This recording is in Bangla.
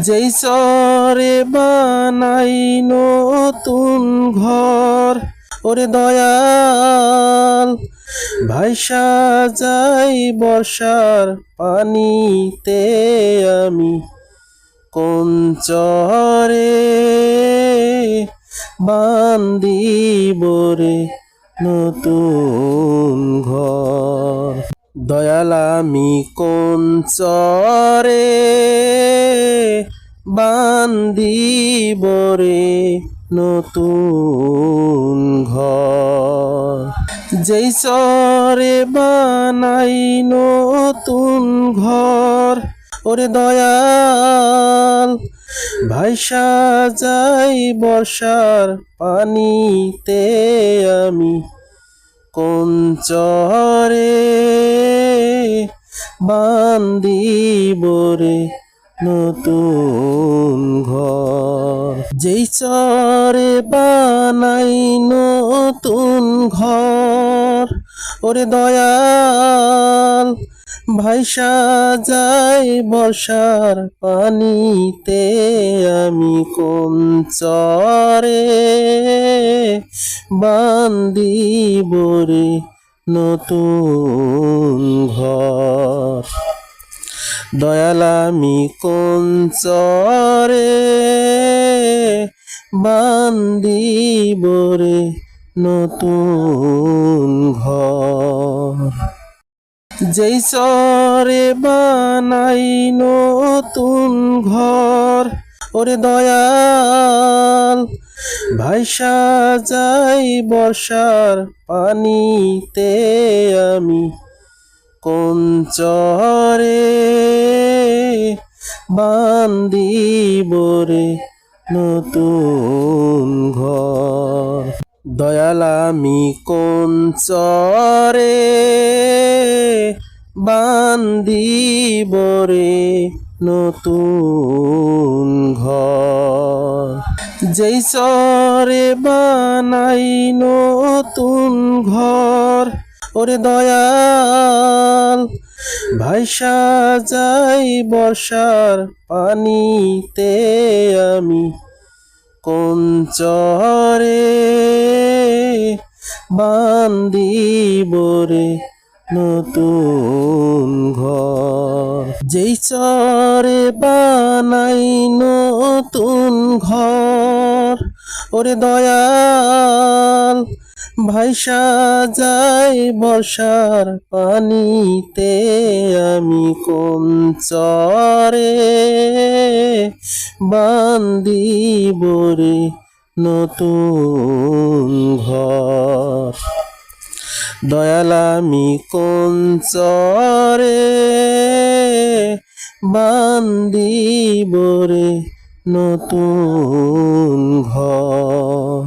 যেই চরে বানাই নতুন ঘর, ওরে দয়াল ভাইসা যাই বর্ষার পানিতে আমি কোন চরে বান্দিব রে নতুন ঘর। দয়াল আমি কোন চরে বান্দিব রে নতুন ঘর? যেই চরে বানাই নতুন ঘর, ওরে দয়াল ভাইসা যাই বর্ষার পানিতে আমি কোন চরে বান্দিব রে নতুন ঘর? যেই চরে বানাই নতুন ঘর ওরে দয়াল ভাইসা যাই বর্ষার পানিতে, আমি কোন চরে বান্দিব রে নতুন ঘর? দয়াল, আমি কোন চরে বান্দিব রে নতুন ঘর? যেই চরে বানাই নতুন ঘর, ওরে দয়াল ভাইসা যাই বর্ষার পানিতে আমি কোন চরে বান্দিব রে নতুন ঘর? দয়াল, আমি কোন চরে বান্দিব রে নতুন ঘর। যেই চরে বানাই নতুন ঘর, ওরে দয়াল ভাইসা যাই বর্ষার পানিতে আমি কোন চরে বান্দিব রে নতুন ঘর। যেই চরে বানাই নতুন ঘর, ওরে দয়াল ভাইসা যাই বর্ষার পানিতে আমি কোন চরে বান্দিব রে নতুন ঘর? দয়াল আমি কোন চরে বান্দিব রে নতুন ঘর?